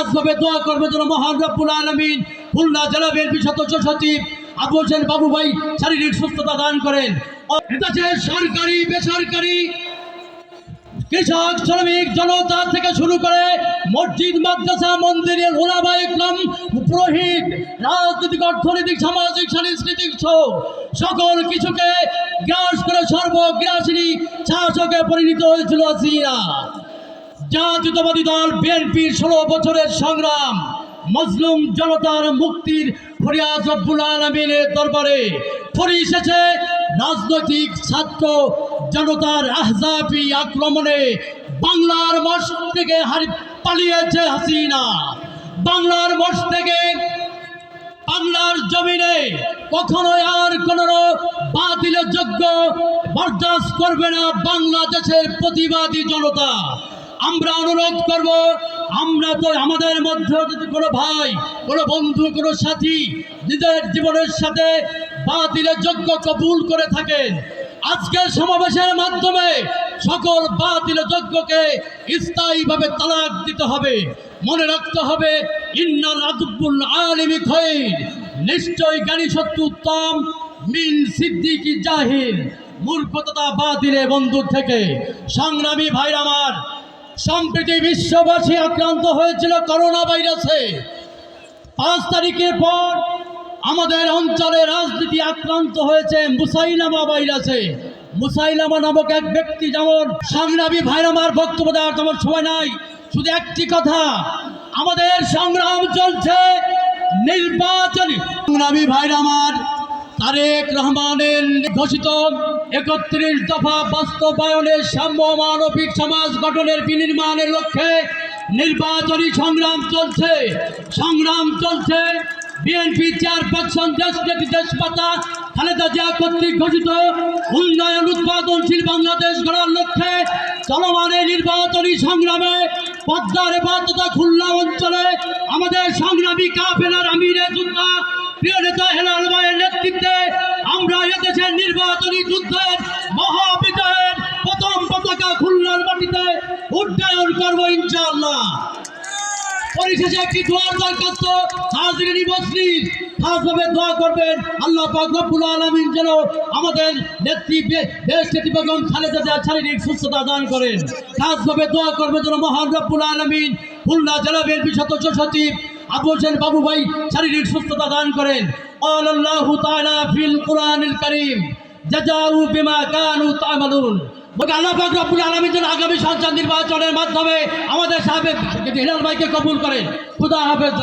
খাসভাবে দোয়া করবে যেন মহান রব্বুল আলমিন খুলনা জেলা বিএনপি সদস্য সচিব আবু হোসেন বাবু ভাই শারীরিক সুস্থতা দান করেন। সরকারি, বেসরকারি কৃষক, শ্রমিক, জনতা থেকে শুরু করে মসজিদ, মাদ্রাসা, মন্দিরের ওলামা পুরোহিত, রাজনৈতিক, অর্থনৈতিক, সামাজিক, সাংস্কৃতিক সহ সকল কিছুকে গ্রাস করে সর্বগ্রাসী শাসকে পরিণত হয়েছিল হাসিনা জাতীয়তাবাদী দল বিএনপির ষোলো বছরের সংগ্রাম, মজলুম জনতার মুক্তির ফরিয়াদ রব্বুল আলমিনের দরবারে পরিশেষে রাজনৈতিক ছাত্র জনতার আহজাবি আক্রমণে বাংলার মঠ থেকে হারি, পালিয়েছে হাসিনা। বাংলার মঠ থেকে বাংলার জমিনে কখনোই আর কোন বাতিলের যোগ্য বরদাস্ত করবে না বাংলাদেশের প্রতিবাদী জনতা। আমরা অনুরোধ করব, আমরা তো আমাদের মধ্যে যদি কোনো ভাই, কোনো বন্ধু, কোনো সাথী নিজের জীবনের সাথে বাতিলের যোগ্য কবুল করে থাকেন। আজকের সমাবেশের মাধ্যমে সকল বাতিল যজ্ঞকে স্থায়ীভাবে তালাক দিতে হবে। মনে রাখতে হবে ইন্নাল আদুবুল আলিমি খৈর। নিশ্চয় জ্ঞানী সত্য উত্তম, মিন সিদ্দিকি জাহিল, মূর্খতা বাতিলে বন্ধু থেকে। সংগ্রামী ভাই আমার সম্প্রতি বিশ্ববাসী আক্রান্ত হয়েছিল করোনা ভাইরাসে পাঁচ তারিখের পর আমাদের অঞ্চলে রাজনীতি আক্রান্ত হয়েছে মুসাইলামা ভাইরাসে। মুসাইলামা নামক এক ব্যক্তি যেমন সংগ্রামী ভাইর আমার বক্তব্য দেওয়ার তেমন সময় নাই, শুধু একটি কথা, আমাদের সংগ্রাম চলছে নির্বাচনী। সংগ্রামী ভাইরামার তারেক রহমানের ঘোষিত একত্রিশ দফা বাস্তবায়নের সাম্য মানবিক সমাজ গঠনের বিনির্মাণের লক্ষ্যে নির্বাচনী সংগ্রাম চলছে। সংগ্রাম চলছে। বিএনপি চেয়ারপারসন দেশ নেত্রী দেশপাতা খালেদা জিয়া কর্তৃক ঘোষিত উন্নয়ন উৎপাদনশীল বাংলাদেশ গড়ার লক্ষ্যে চলমান এই নির্বাচনী সংগ্রামে পদ্মার বাধ্যতা খুলনা অঞ্চলে আমাদের সংগ্রামী কাফেলার আমিরে যোদ্ধা প্রিয় নেতা হেলাল ভাইয়ের নেতৃত্বে নির্বাচনী যুদ্ধের মহাবিজয়ের প্রথম পতাকা খুলনার মাটিতে উড্ডয়ন করব ইনশাআল্লাহ। পরিশেষে একটি দোয়ার দরখাস্ত হাজিরিনী খাসভাবে দোয়া করবেন। আল্লাহ পাক রব্বুল আলামিন যেন আমাদের নেত্রী দেশ নেত্রী বেগম খালেদা জিয়ার শারীরিক সুস্থতা দান করেন। খাসভাবে দোয়া করবেন যেন মহান রব্বুল আলামিন খুলনা জেলা বিএনপি সদস্য সচিব আবু বাবু ভাই শারীরিক সুস্থতা দান করেন। আল্লাহু তাআলা ফিল কোরআনুল কারীম জাজাউ বিমা কানু তা'মালুন। আল্লাহ পাক রব্বুল আলামিন যেন আগামী সন্তান নির্বাচনের মাধ্যমে আমাদের সাহেব হিলাল ভাইকে কবুল করেন। খুদা হাফেজ।